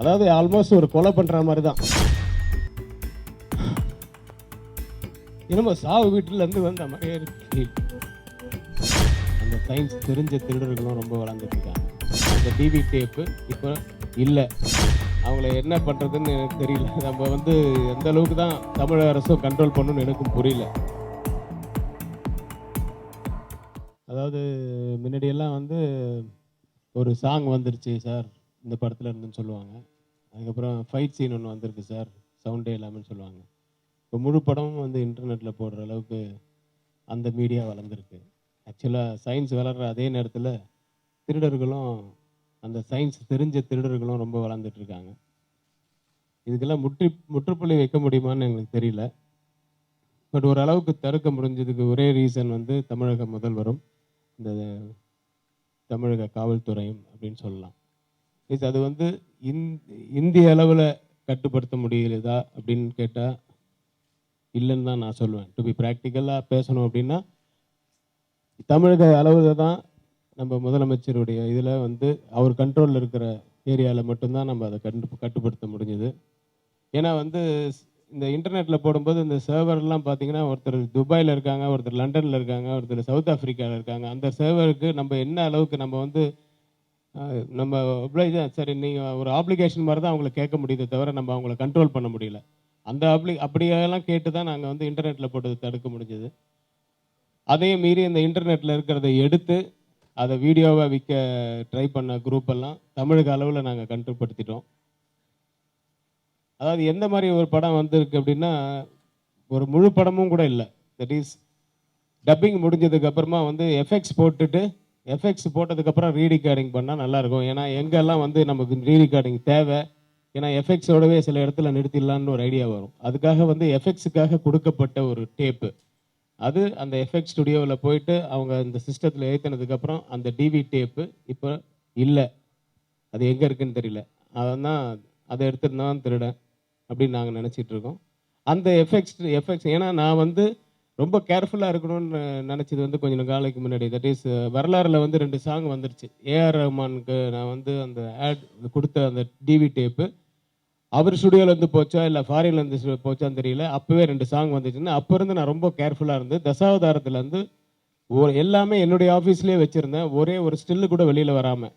அதாவது ஆல்மோஸ்ட் ஒரு கொலை பண்ணுற மாதிரி தான் என்னமோ சாவு வீட்டிலேருந்து வந்த மாதிரியே இருக்கு. அந்த சயின்ஸ் தெரிஞ்ச திருடர்களும் ரொம்ப வளர்ந்துட்டு அந்த டிவி டேப்பு இப்போ இல்லை. அவங்கள என்ன பண்ணுறதுன்னு எனக்கு தெரியல. நம்ம வந்து எந்த அளவுக்கு தான் தமிழக அரசும் கண்ட்ரோல் பண்ணணும்னு எனக்கும் புரியல. அதாவது முன்னாடியெல்லாம் வந்து ஒரு சாங் வந்துருச்சு சார். இந்த படத்தில் இருந்துன்னு சொல்லுவாங்க. அதுக்கப்புறம் ஃபைட் சீன் ஒன்று வந்திருக்கு சார். சவுண்டே இல்லாமல் சொல்லுவாங்க. இப்போ முழு படமும் வந்து இன்டர்நெட்டில் போடுற அளவுக்கு அந்த மீடியா வளர்ந்துருக்கு. ஆக்சுவலாக சயின்ஸ் வளர்கிற அதே நேரத்தில் திருடர்களும் அந்த சயின்ஸ் தெரிஞ்ச திருடர்களும் ரொம்ப வளர்ந்துட்டு இருக்காங்க. இதுக்கெல்லாம் முற்றி முற்றுப்புள்ளி வைக்க முடியுமான்னு எங்களுக்கு தெரியல. பட் ஓரளவுக்கு தடுக்க முடிஞ்சதுக்கு ஒரே ரீசன் வந்து தமிழக முதல்வரும் இந்த தமிழக காவல்துறையும் அப்படின்னு சொல்லலாம். இது அது வந்து இந் இந்திய அளவில் கட்டுப்படுத்த முடியலதா அப்படின்னு கேட்டால் இல்லைன்னு தான் நான் சொல்லுவேன். டு பி ப்ராக்டிக்கலாக பேசணும் அப்படின்னா தமிழக அளவில் தான் நம்ம முதலமைச்சருடைய இதில் வந்து அவர் கண்ட்ரோலில் இருக்கிற ஏரியாவில் மட்டும்தான் நம்ம அதை கண்டு கட்டுப்படுத்த முடிஞ்சுது. ஏன்னா வந்து இந்த இன்டர்நெட்டில் போடும்போது இந்த சர்வர்லாம் பார்த்தீங்கன்னா ஒருத்தர் துபாயில் இருக்காங்க ஒருத்தர் லண்டனில் இருக்காங்க ஒருத்தர் சவுத் ஆஃப்ரிக்காவில் இருக்காங்க. அந்த சர்வருக்கு நம்ம என்ன அளவுக்கு நம்ம வந்து நம்ம oblige- சரி நீங்கள் ஒரு ஆப்ளிகேஷன் மாதிரி தான் அவங்கள கேட்க முடியுது தவிர நம்ம அவங்கள கண்ட்ரோல் பண்ண முடியல. அந்த அப்ளி அப்படியெல்லாம் கேட்டு தான் நாங்கள் வந்து இன்டர்நெட்டில் போட்டு தடுக்க முடிஞ்சது. அதையும் மீறி இந்த இன்டர்நெட்டில் இருக்கிறத எடுத்து அதை வீடியோவாக விற்க ட்ரை பண்ண குரூப் எல்லாம் தமிழக அளவில் நாங்கள் கட்டுப்படுத்திட்டோம். அதாவது எந்த மாதிரி ஒரு படம் வந்திருக்கு அப்படின்னா ஒரு முழு படமும் கூட இல்லை. தட் இஸ் டப்பிங் முடிஞ்சதுக்கு அப்புறமா வந்து எஃபெக்ட்ஸ் போட்டுட்டு எஃபெக்ட்ஸ் போட்டதுக்கப்புறம் ரீரிகார்டிங் பண்ணால் நல்லாயிருக்கும். ஏன்னா எங்கெல்லாம் வந்து நமக்கு ரீரிகார்டிங் தேவை ஏன்னா எஃபெக்ட்ஸோடவே சில இடத்துல நிறுத்திடலான்னு ஒரு ஐடியா வரும். அதுக்காக வந்து எஃபெக்ட்ஸுக்காக கொடுக்கப்பட்ட ஒரு டேப்பு அது அந்த எஃபெக்ட் ஸ்டுடியோவில் போயிட்டு அவங்க இந்த சிஸ்டத்தில் ஏற்றினதுக்கப்புறம் அந்த டிவி டேப்பு இப்போ இல்லை. அது எங்கே இருக்குன்னு தெரியல. அதான் அதை எடுத்துட்டு தான் திருடன் அப்படின்னு நாங்கள் நினச்சிட்ருக்கோம் அந்த எஃபெக்ட்ஸ் எஃபெக்ட்ஸ் ஏன்னா நான் வந்து ரொம்ப கேர்ஃபுல்லாக இருக்கணும்னு நினச்சது வந்து கொஞ்சம் காலைக்கு முன்னாடி. தட் இஸ் வரலாறில் வந்து ரெண்டு சாங் வந்துருச்சு. ஏஆர் ரஹ்மானுக்கு நான் வந்து அந்த ஆட் கொடுத்த அந்த டிவி டேப்பு அவர் ஸ்டுடியோலேருந்து போச்சா இல்லை ஃபாரின்லேருந்து போச்சான்னு தெரியல. அப்போவே ரெண்டு சாங் வந்துச்சுன்னா அப்போ இருந்து நான் ரொம்ப கேர்ஃபுல்லாக இருந்து தசாவதாரத்துலேருந்து ஒரு எல்லாமே என்னுடைய ஆஃபீஸ்லேயே வச்சுருந்தேன். ஒரே ஒரு ஸ்டில்லு கூட வெளியில் வராமல்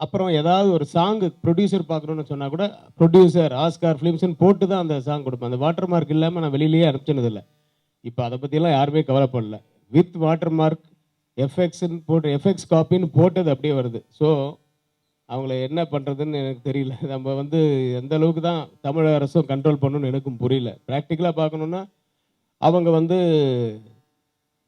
அப்புறம் ஏதாவது ஒரு சாங் ப்ரொடியூசர் பார்க்கணுன்னு சொன்னால் கூட ப்ரொடியூசர் ஆஸ்கார் ஃபிலிம்ஸ்னு போட்டு தான் அந்த சாங் கொடுப்பேன். அந்த வாட்டர் மார்க் இல்லாமல் நான் வெளியிலேயே அனுப்பிச்சினதில்லை. இப்போ அதை பற்றியெல்லாம் யாருமே கவலைப்படல. வித் வாட்டர் மார்க் எஃப்எக்ஸ்ன்னு போட்டு எஃப்எக்ஸ் காப்பின்னு போட்டது அப்படியே வருது. ஸோ அவங்கள என்ன பண்ணுறதுன்னு எனக்கு தெரியல. நம்ம வந்து எந்த அளவுக்கு தான் தமிழக அரசும் கண்ட்ரோல் பண்ணணும்னு எனக்கும் புரியல. ப்ராக்டிக்கலாக பார்க்கணுன்னா அவங்க வந்து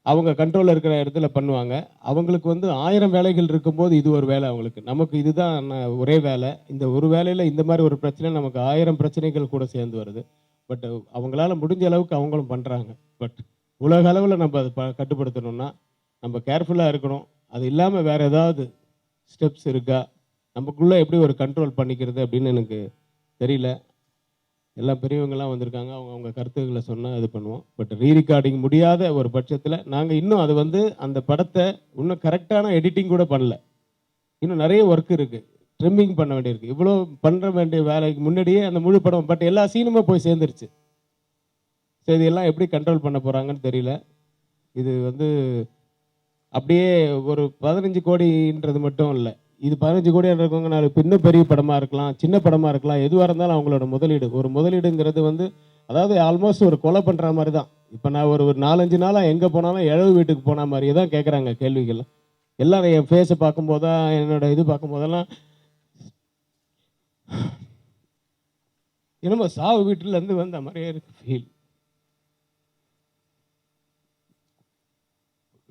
அவங்க கண்ட்ரோலில் இருக்கிற இடத்துல பண்ணுவாங்க. அவங்களுக்கு வந்து ஆயிரம் வேலைகள் இருக்கும்போது இது ஒரு வேலை அவங்களுக்கு. நமக்கு இதுதான் ஒரே வேலை. இந்த ஒரு வேலையில் இந்த மாதிரி ஒரு பிரச்சனை நமக்கு ஆயிரம் பிரச்சனைகள் கூட சேர்ந்து வருது. பட் uh, அவங்களால முடிஞ்ச அளவுக்கு அவங்களும் பண்ணுறாங்க பட் உலக அளவில் நம்ம அதை ப- கட்டுப்படுத்தணும்னா நம்ம கேர்ஃபுல்லாக இருக்கணும். அது இல்லாமல் வேற ஏதாவது ஸ்டெப்ஸ் இருக்கா? நமக்குள்ளே எப்படி ஒரு கண்ட்ரோல் பண்ணிக்கிறது அப்படின்னு எனக்கு தெரியல. எல்லாம் பெரியவங்கெல்லாம் வந்திருக்காங்க. அவங்க அவங்க கருத்துக்களை சொன்னால் இது பண்ணுவோம். பட் ரீரிகார்டிங் முடியாத ஒரு பட்சத்தில் நாங்கள் இன்னும் அது வந்து அந்த படத்தை இன்னும் கரெக்டான எடிட்டிங் கூட பண்ணல. இன்னும் நிறைய ஒர்க் இருக்குது ட்ரிம்மிங் பண்ண வேண்டியிருக்கு. இவ்வளோ பண்ணுற வேண்டிய வேலைக்கு முன்னாடியே அந்த முழு படம் பட் எல்லா சீனுமே போய் சேர்ந்துருச்சு. ஸோ இதெல்லாம் எப்படி கண்ட்ரோல் பண்ண போகிறாங்கன்னு தெரியல. இது வந்து அப்படியே ஒரு பதினஞ்சு கோடின்றது மட்டும் இல்லை. இது பதினஞ்சு கோடி இருக்கவங்க நாலு இன்னும் பெரிய படமாக இருக்கலாம் சின்ன படமாக இருக்கலாம் எதுவாக இருந்தாலும் அவங்களோட முதலீடு. ஒரு முதலீடுங்கிறது வந்து அதாவது ஆல்மோஸ்ட் ஒரு கொலை பண்ணுற மாதிரி தான் இப்போ நான் ஒரு ஒரு நாலஞ்சு நாளாக எங்கே போனாலும் இழவு வீட்டுக்கு போன மாதிரியே தான் கேட்குறாங்க கேள்விகள். எல்லாம் என் ஃபேஸை பார்க்கும்போதா என்னோட இது பார்க்கும்போதெல்லாம் என்னமோ சாவு வீட்டுல இருந்து வந்த மாதிரியே இருக்கு ஃபீல்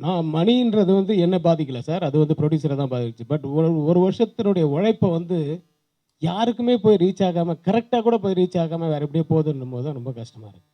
நான் மணின்றது வந்து என்ன பாதிக்கல சார். அது வந்து ப்ரொடியூசரை தான் பாதிச்சு. பட் ஒரு ஒரு வருஷத்தினுடைய உழைப்பை வந்து யாருக்குமே போய் ரீச் ஆகாம கரெக்டாக கூட போய் ரீச் ஆகாம வேற எப்படியோ போகுதுன்னும் போது தான் ரொம்ப கஷ்டமா இருக்கு.